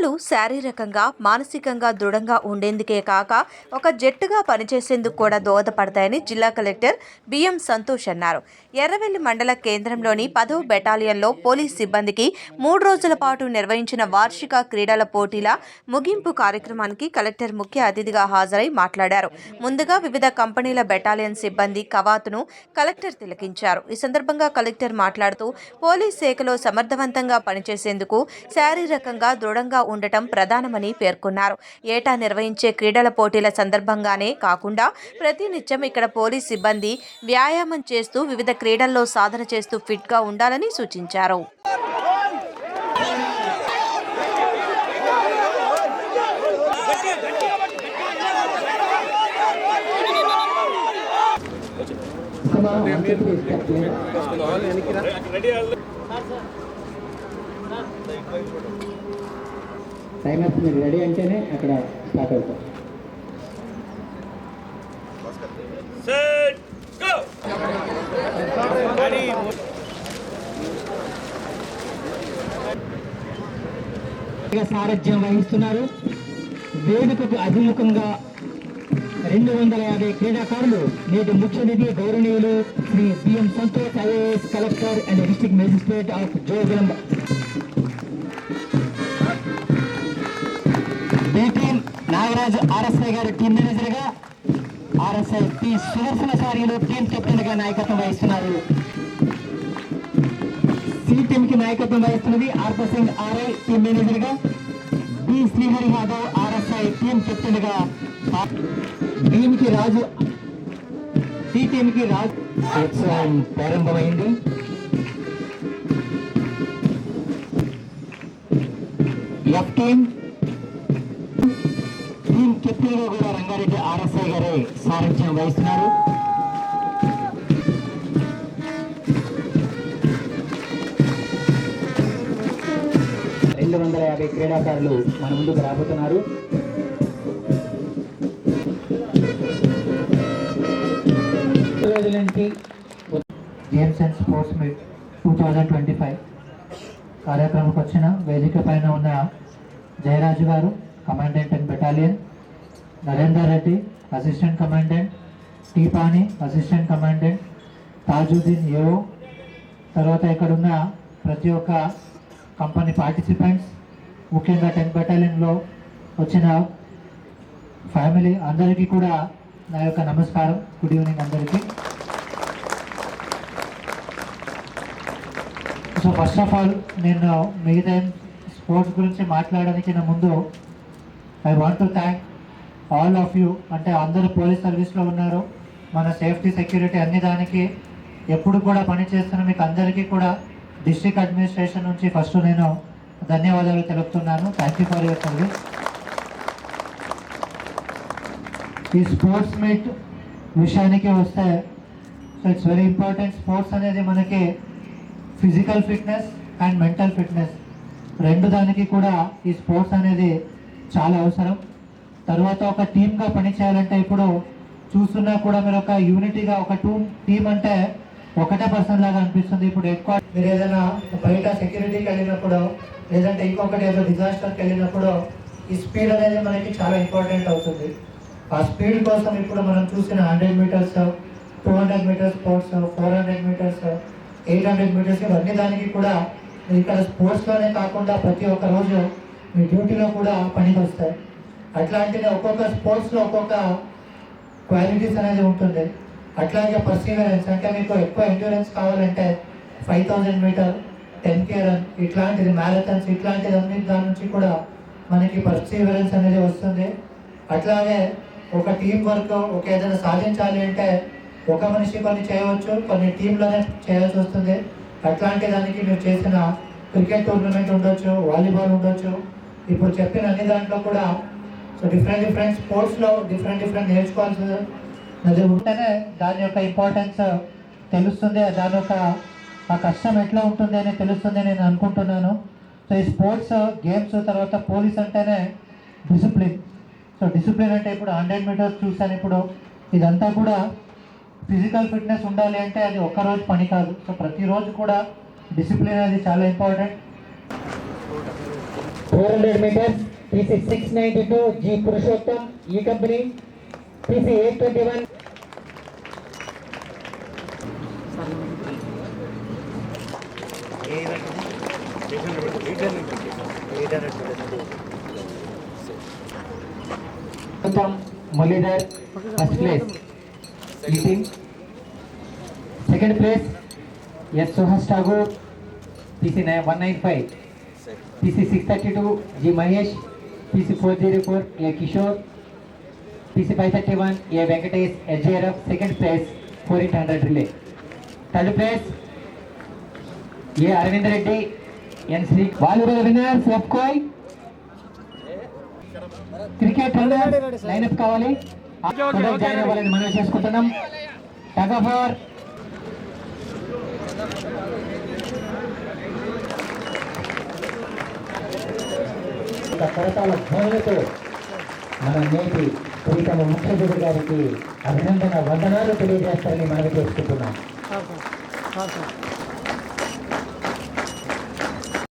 క్రీడలు శారీరకంగా మానసికంగా దృఢంగా ఉండేందుకే కాక ఒక జట్టుగా పనిచేసేందుకు కూడా దోహదపడతాయని జిల్లా కలెక్టర్ బిఎం సంతోష్ అన్నారు. ఎర్రవెల్లి మండల కేంద్రంలోని పదో బెటాలియన్లో పోలీస్ సిబ్బందికి మూడు రోజుల పాటు నిర్వహించిన వార్షిక క్రీడల పోటీల ముగింపు కార్యక్రమానికి కలెక్టర్ ముఖ్య అతిథిగా హాజరై మాట్లాడారు. ముందుగా వివిధ కంపెనీల బెటాలియన్ సిబ్బంది కవాతును కలెక్టర్ తిలకించారు. ఈ సందర్భంగా కలెక్టర్ మాట్లాడుతూ పోలీస్ శాఖలో సమర్థవంతంగా పనిచేసేందుకు శారీరకంగా దృఢంగా ఉండటం ప్రధానమని పేర్కొన్నారు. ఏటా నిర్వహించే క్రీడల పోటీల సందర్భంగానే కాకుండా ప్రతినిత్యం ఇక్కడ పోలీస్ సిబ్బంది వ్యాయామం చేస్తూ వివిధ క్రీడల్లో సాధన చేస్తూ ఫిట్గా ఉండాలని సూచించారు. రెడీ అప్ మీరు రెడీ అంటేనే అక్కడ స్టార్ట్ అవుతాం. సారథ్యం వహిస్తున్నారు. వేదికకు అభిముఖంగా రెండు వందల యాభై క్రీడాకారులు నేటి ముఖ్య గౌరవనీయులు Shri B M Santosh IAS collector and district magistrate of జోగులం Nagaraju RSI గారు టీం మేనేజర్గా ఆర్ఎస్ఐ పి సుదర్శన సారీలు టీం కెప్టెన్గా నాయకత్వం వహిస్తున్నారు. సి టీం కి నాయకత్వం వహిస్తున్నది ఆర్ప సింగ్ ఆర్ఐ టీం మేనేజర్గా B Srihari Yadav RSI team కెప్టెన్గా టీం కి రాజు సి టీం కి రాజు ఉత్సవం ప్రారంభమైంది. ఎఫ్ టీం గా కూడా రంగారెడ్డి ఆర్ఎస్ఐ గారే సారథ్యం వహిస్తున్నారు. రెండు వందల యాభై క్రీడాకారులు మన ముందుకు రాబోతున్నారు. Games and sports meet two thousand twenty five కార్యక్రమంకి వచ్చిన వేదిక పైన ఉన్న Jayaraju garu commandant and battalion. Narender Reddy assistant commandant టీపాని assistant commandant Tajuddin AO తర్వాత ఇక్కడ ఉన్న ప్రతి ఒక్క కంపెనీ పార్టిసిపెంట్స్ ముఖ్యంగా టెన్త్ బెటాలియన్లో వచ్చిన ఫ్యామిలీ అందరికీ కూడా నా యొక్క నమస్కారం. గుడ్ ఈవినింగ్ అందరికీ. సో ఫస్ట్ ఆఫ్ ఆల్ నేను మిగతా స్పోర్ట్స్ గురించి మాట్లాడడానికి నా ముందు I want to thank all of you. అంటే అందరూ పోలీస్ సర్వీస్లో ఉన్నారు. మన సేఫ్టీ సెక్యూరిటీ అన్ని దానికి. ఎప్పుడు కూడా పనిచేస్తున్న మీకు అందరికీ కూడా డిస్ట్రిక్ట్ అడ్మినిస్ట్రేషన్ నుంచి ఫస్ట్ నేను ధన్యవాదాలు తెలుపుతున్నాను. Thank you for your service ఈ స్పోర్ట్స్ మీట్ విషయానికి వస్తే so it's very important sports అనేది మనకి physical fitness and mental fitness రెండు దానికి కూడా ఈ స్పోర్ట్స్ అనేది చాలా అవసరం. తర్వాత ఒక టీమ్గా పనిచేయాలంటే ఇప్పుడు చూస్తున్నా కూడా మీరు ఒక యూనిటీగా ఒక టూ టీం అంటే ఒకటే పర్సన్ లాగా అనిపిస్తుంది. ఇప్పుడు ఎక్కువ మీరు ఏదైనా బయట సెక్యూరిటీకి వెళ్ళినప్పుడు లేదంటే ఇంకొకటి ఏదో డిజాస్టర్కి వెళ్ళినప్పుడు ఈ స్పీడ్ అనేది మనకి చాలా ఇంపార్టెంట్ అవుతుంది. ఆ స్పీడ్ కోసం ఇప్పుడు మనం చూసిన hundred metres two hundred metres sports four hundred metres eight hundred metres ఇవన్నీ దానికి కూడా ఇక్కడ స్పోర్ట్స్లోనే కాకుండా ప్రతి ఒక్క రోజు మీ డ్యూటీలో కూడా పనికి వస్తాయి అట్లాంటిది ఒక్కొక్క స్పోర్ట్స్లో ఒక్కొక్క క్వాలిటీస్ అనేది ఉంటుంది. అట్లాగే పర్సీవరెన్స్ అంటే మీకు ఎక్కువ ఎండ్యూరెన్స్ కావాలంటే five thousand metre ten K run ఇట్లాంటిది మ్యారథాన్స్ ఇట్లాంటిది అన్ని దాని నుంచి కూడా మనకి పర్సీవరెన్స్ అనేది వస్తుంది. అట్లాగే ఒక టీం వర్క్ ఒక ఏదైనా సాధించాలి అంటే ఒక మనిషి కొన్ని చేయవచ్చు కొన్ని టీంలోనే చేయాల్సి వస్తుంది. అట్లాంటి దానికి మీరు చేసిన క్రికెట్ టోర్నమెంట్ ఉండొచ్చు వాలీబాల్ ఉండొచ్చు. ఇప్పుడు చెప్పిన అన్ని దాంట్లో కూడా సో డిఫరెంట్ డిఫరెంట్ స్పోర్ట్స్లో డిఫరెంట్ డిఫరెంట్ నేర్చుకోవాల్సి ఉంటేనే దాని యొక్క ఇంపార్టెన్స్ తెలుస్తుంది. దాని యొక్క ఆ కష్టం ఎట్లా ఉంటుంది అని తెలుస్తుంది నేను అనుకుంటున్నాను. సో ఈ స్పోర్ట్స్ గేమ్స్ తర్వాత పోలీస్ అంటేనే డిసిప్లిన్ సో డిసిప్లిన్ అంటే ఇప్పుడు హండ్రెడ్ మీటర్స్ చూసాను ఇప్పుడు. ఇదంతా కూడా ఫిజికల్ ఫిట్నెస్ ఉండాలి అంటే అది ఒక్క రోజు పని కాదు. సో ప్రతిరోజు కూడా డిసిప్లిన్ అది చాలా important four hundred metres PC six ninety two G Purushottam ఈ company PC eight twenty one Uttam Mulidhar, first place. Eating. Second place, S. Suhas Tagore, PC PC 632, G. Mahesh. 404, A. Kishore. PC 531, A. Venkatesh, SJRF. Second place, 4800 relay. Third place, A. Arvind Reddy, N. Sri. Volleyball winners, F. Koi. Cricket lineup కావాలి తొందరగా join అవ్వాలని మనం చేసుకుంటున్నాం tug of యొక్క కరతాల ధ్వనులతో మన నేటి ప్రీతమ ముఖ్యమంత్రి గారికి అభినందన వందనాలు తెలియజేస్తారని మనవి చేసుకుంటున్నాం.